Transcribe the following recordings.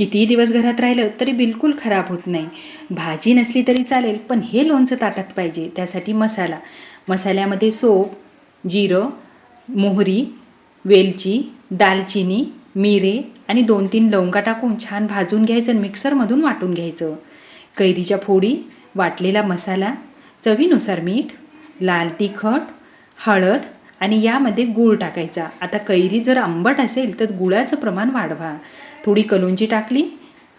कितीही दिवस घरात राहिलं तरी बिलकुल खराब होत नाही. भाजी नसली तरी चालेल पण हे लोणचं ताटात पाहिजे त्यासाठी मसाला. मसाल्यामध्ये सोप जिरं मोहरी वेलची दालचिनी मिरे आणि दोन तीन लवंगा टाकून छान भाजून घ्यायचं आणि मिक्सरमधून वाटून घ्यायचं. कैरीच्या फोडी वाटलेला मसाला चवीनुसार मीठ लाल तिखट हळद आणि यामध्ये गूळ टाकायचा. आता कैरी जर आंबट असेल तर गुळाचं प्रमाण वाढवा. थोडी कलोंजी टाकली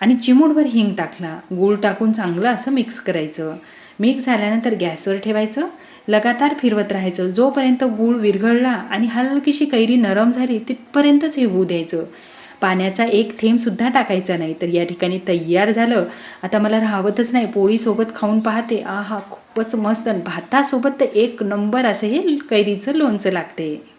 आणि चिमूटभर हिंग टाकला. गूळ टाकून चांगलं असं मिक्स करायचं. मिक्स झाल्यानंतर गॅसवर ठेवायचं. लगातार फिरवत राहायचं. जोपर्यंत गूळ विरघळला आणि हलकीशी कैरी नरम झाली तिथपर्यंतच हे होऊ द्यायचं. पाण्याचा एक थेंबसुद्धा टाकायचा नाही. तर या ठिकाणी तयार झालं. आता मला राहावतच नाही. पोळीसोबत खाऊन पाहते. आहा खूपच मस्त. आणि भातासोबत तर एक नंबर असं हे कैरीचं लोणचं लागते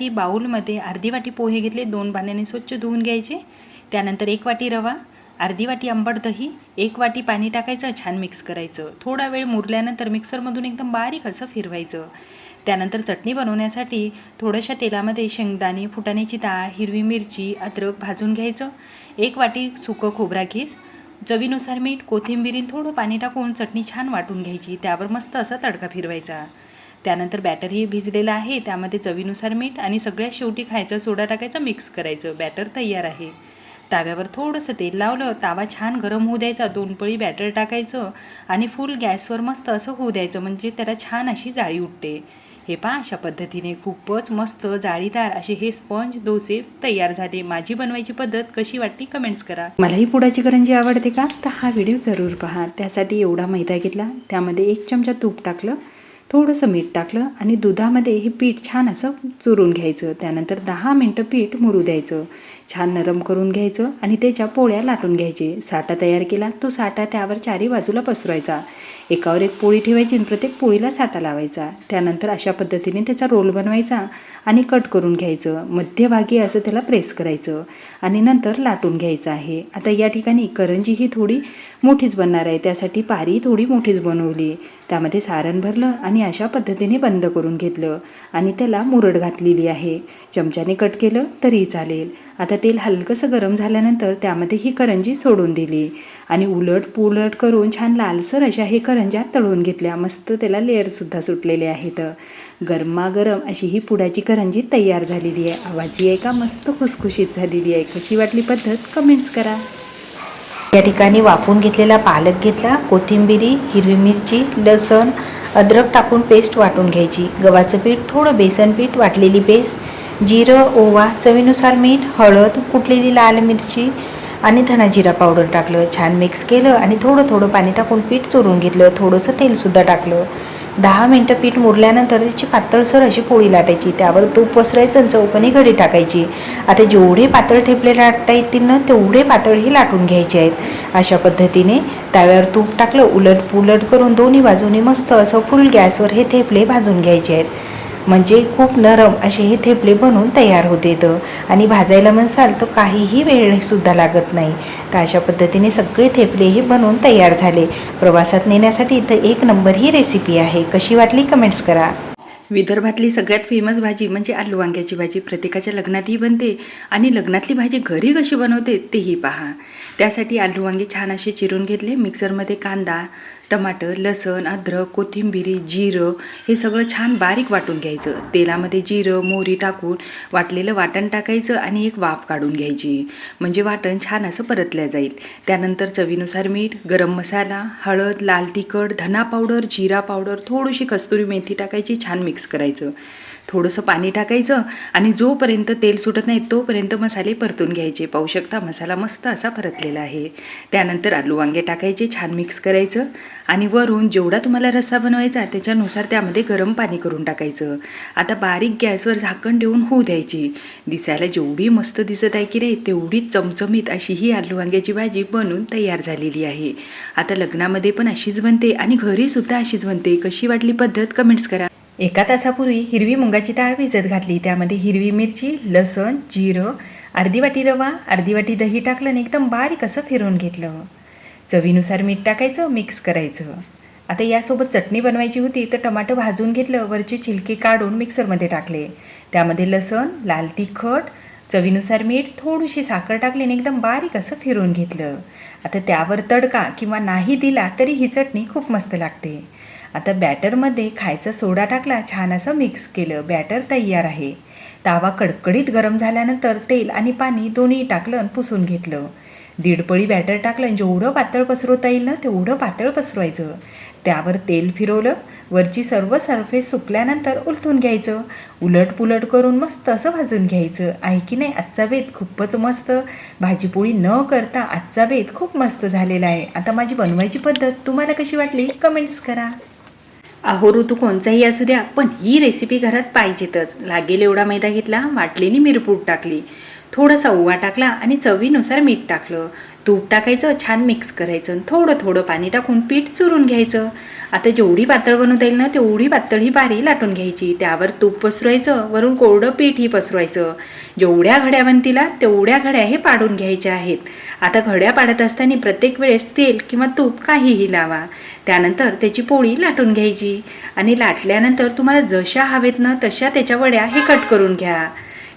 त्यासाठी बाऊलमध्ये अर्धी वाटी पोहे घेतले दोन पाण्याने स्वच्छ धुवून घ्यायचे. त्यानंतर एक वाटी रवा अर्धी वाटी आंबट दही एक वाटी पाणी टाकायचं छान मिक्स करायचं. थोडा वेळ मुरल्यानंतर मिक्सरमधून एकदम बारीक असं फिरवायचं. त्यानंतर चटणी बनवण्यासाठी थोड्याशा तेलामध्ये शेंगदाणे फुटाण्याची डाळ हिरवी मिरची अद्रक भाजून घ्यायचं. एक वाटी सुकं खोबरा घीस चवीनुसार मीठ कोथिंबिरीन थोडं पाणी टाकून चटणी छान वाटून घ्यायची. त्यावर मस्त असा तडका फिरवायचा. त्यानंतर बॅटरही भिजलेलं आहे त्यामध्ये चवीनुसार मीठ आणि सगळ्यात शेवटी खायचा सोडा टाकायचा मिक्स करायचं. बॅटर तयार आहे. ताव्यावर थोडंसं तेल लावलं तावा छान गरम होऊ द्यायचा. दोन पळी बॅटर टाकायचं आणि फुल गॅसवर मस्त असं होऊ द्यायचं म्हणजे त्याला छान अशी जाळी उठते. हे पहा अशा पद्धतीने खूपच मस्त जाळीदार असे हे स्पंज डोसे तयार झाले. माझी बनवायची पद्धत कशी वाटली कमेंट्स करा. मलाही पुडाची करंजी आवडते का? तर हा व्हिडिओ जरूर पहा. त्यासाठी एवढा मैदा घेतला. त्यामध्ये एक चमचा तूप टाकलं. थोडंसं मीठ टाकलं आणि दुधामध्ये हे पीठ छान असं चुरून घ्यायचं. त्यानंतर दहा मिनटं पीठ मुरू द्यायचं. छान नरम करून घ्यायचं आणि त्याच्या पोळ्या लाटून घ्यायचे. साठा तयार केला तो साठा त्यावर चारी बाजूला पसरवायचा. एकावर एक पोळी ठेवायची आणि प्रत्येक पोळीला साठा लावायचा. त्यानंतर अशा पद्धतीने त्याचा रोल बनवायचा आणि कट करून घ्यायचं. मध्यभागी असं त्याला प्रेस करायचं आणि नंतर लाटून घ्यायचं आहे. आता या ठिकाणी करंजी ही थोडी मोठीच बनणार आहे. त्यासाठी पारी थोडी मोठीच बनवली. त्यामध्ये सारण भरलं आणि अशा पद्धतीने बंद करून घेतलं आणि त्याला मुरड घातलेली आहे. चमच्याने कट केलं तरी चालेल. आता तेल हलकंसं गरम झाल्यानंतर त्यामध्ये ही करंजी सोडून दिली आणि उलट पुलट करून छान लालसर अशा हे करंज्या तळून घेतल्या. मस्त त्याला लेअरसुद्धा सुटलेले आहेत. गरमागरम अशी ही पुडाची करंजी तयार झालेली आहे. आवाजी आहे का मस्त खुसखुशीत झालेली आहे. कशी वाटली पद्धत? कमेंट्स करा. या ठिकाणी वाफून घेतलेला पालक घेतला कोथिंबिरी हिरवी मिरची लसण अद्रक टाकून पेस्ट वाटून घ्यायची. गव्हाचं पीठ थोडं बेसन पीठ वाटलेली पेस्ट जिरं ओवा चवीनुसार मीठ हळद कुटलेली लाल मिरची आणि धना जिरा पावडर टाकलं छान मिक्स केलं आणि थोडं थोडं पाणी टाकून पीठ चोरून घेतलं थोडंसं तेलसुद्धा टाकलं. दहा मिनटं पीठ मुरल्यानंतर त्याची पातळसर अशी पोळी लाटायची त्यावर तूप पसरायचं आणि चौकणी घडी टाकायची. आता जेवढे पातळ ठेपले लाटता येतील ना तेवढे पातळही लाटून घ्यायचे आहेत. अशा पद्धतीने तव्यावर तूप टाकलं उलट पुलट करून दोन्ही बाजूनी मस्त असं फुल गॅसवर हे थेपले भाजून घ्यायचे आहेत. म्हणजे खूप नरम असे हे थेपले बनवून तयार होते तर आणि भाजायला म्हणसाल तर काहीही वेळसुद्धा लागत नाही. तर अशा पद्धतीने सगळे थेपले हे बनवून तयार झाले. प्रवासात नेण्यासाठी इथं एक नंबर ही रेसिपी आहे. कशी वाटली कमेंट्स करा. विदर्भातली सगळ्यात फेमस भाजी म्हणजे आलू वांग्याची भाजी. प्रत्येकाच्या लग्नातही बनते आणि लग्नातली भाजी घरी कशी बनवते तेही पहा. त्यासाठी आलू वांगे छान असे चिरून घेतले. मिक्सरमध्ये कांदा टमाटर लसण अद्रक कोथिंबिरी जिरं हे सगळं छान बारीक वाटून घ्यायचं. तेलामध्ये जिरं मोहरी टाकून वाटलेलं वाटण टाकायचं आणि एक वाफ काढून घ्यायची. म्हणजे वाटण छान असं परतलं जाईल. त्यानंतर चवीनुसार मीठ गरम मसाला हळद लाल तिखट धना पावडर जिरा पावडर थोडीशी कस्तुरी मेथी टाकायची छान मिक्स करायचं. थोडंसं पाणी टाकायचं आणि जोपर्यंत तेल सुटत नाही तोपर्यंत मसाले परतून घ्यायचे. पाहू शकता मसाला मस्त असा परतलेला आहे. त्यानंतर आलू वांगे टाकायचे छान मिक्स करायचं आणि वरून जेवढा तुम्हाला रस्सा बनवायचा त्याच्यानुसार त्यामध्ये गरम पाणी करून टाकायचं. आता बारीक गॅसवर झाकण ठेवून होऊ द्यायची. दिसायला जेवढी मस्त दिसत आहे की नाही तेवढी चमचमीत अशी ही आलू वांग्याची भाजी बनून तयार झालेली आहे. आता लग्नामध्ये पण अशीच बनते आणि घरीसुद्धा अशीच बनते. कशी वाटली पद्धत? कमेंट्स करा. एका तासापूर्वी हिरवी मुगाची डाळ भिजत घातली. त्यामध्ये हिरवी मिरची लसण जिरं अर्धी वाटी रवा अर्धी वाटी दही टाकलं आणि एकदम बारीक असं फिरवून घेतलं. चवीनुसार मीठ टाकायचं मिक्स करायचं. आता यासोबत चटणी बनवायची होती तर टमाटर भाजून घेतलं वरचे छिलके काढून मिक्सरमध्ये टाकले. त्यामध्ये लसण लाल तिखट चवीनुसार मीठ थोडीशी साखर टाकली आणि एकदम बारीक असं फिरवून घेतलं. आता त्यावर तडका किंवा नाही दिला तरी ही चटणी खूप मस्त लागते. आता बॅटरमध्ये खायचा सोडा टाकला छान असं मिक्स केलं. बॅटर तयार आहे. तावा कडकडीत गरम झाल्यानंतर तेल आणि पाणी दोन्ही टाकलं आणि पुसून घेतलं. दीडपळी बॅटर टाकलं आणि जेवढं पातळ पसरवता येईल ना तेवढं पातळ पसरवायचं. त्यावर तेल फिरवलं. वरची सर्व सरफेस सुकल्यानंतर उलथून घ्यायचं. उलट पुलट करून मस्त असं भाजून घ्यायचं. आहे की नाही आजचा बेत खूपच मस्त. भाजीपोळी न करता आजचा बेत खूप मस्त झालेला आहे. आता माझी बनवायची पद्धत तुम्हाला कशी वाटली? कमेंट्स करा. अहो ऋतू कोणचाही असू द्या पण ही रेसिपी घरात पाहिजेतच. लागेल एवढा मैदा घेतला वाटलेली मिरपूड टाकली. थोडासा ओवा टाकला आणि चवीनुसार मीठ टाकलं. तूप टाकायचं छान मिक्स करायचं आणि थोडं थोडं पाणी टाकून पीठ चुरून घ्यायचं. आता जेवढी पातळ बनवता येईल ना तेवढी पातळ ही बारी लाटून घ्यायची. त्यावर तूप पसरवायचं वरून कोरडं पीठही पसरवायचं. जेवढ्या घड्या बनतीला तेवढ्या घड्या हे पाडून घ्यायच्या आहेत. आता घड्या पाडत असताना प्रत्येक वेळेस तेल किंवा तूप काहीही लावा. त्यानंतर त्याची पोळी लाटून घ्यायची. आणि लाटल्यानंतर तुम्हाला जशा हवेत ना तशा त्याच्या वड्या हे कट करून घ्या.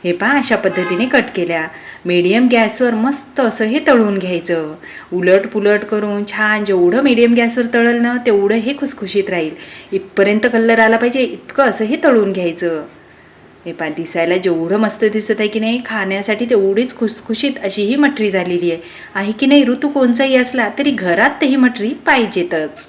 हे पहा अशा पद्धतीने कट केल्या. मीडियम गॅसवर मस्त असं हे तळून घ्यायचं. उलट पुलट करून छान जेवढं मीडियम गॅसवर तळल ना तेवढं हे खुसखुशीत राहील. इथपर्यंत कलर आला पाहिजे इतकं असं हे तळून घ्यायचं. हे पहा दिसायला जेवढं मस्त दिसत आहे की नाही खाण्यासाठी तेवढीच खुसखुशीत अशी ही मटरी झालेली आहे. आहे की नाही ऋतू कोणचाही असला तरी घरात ही मटरी पाहिजेतच.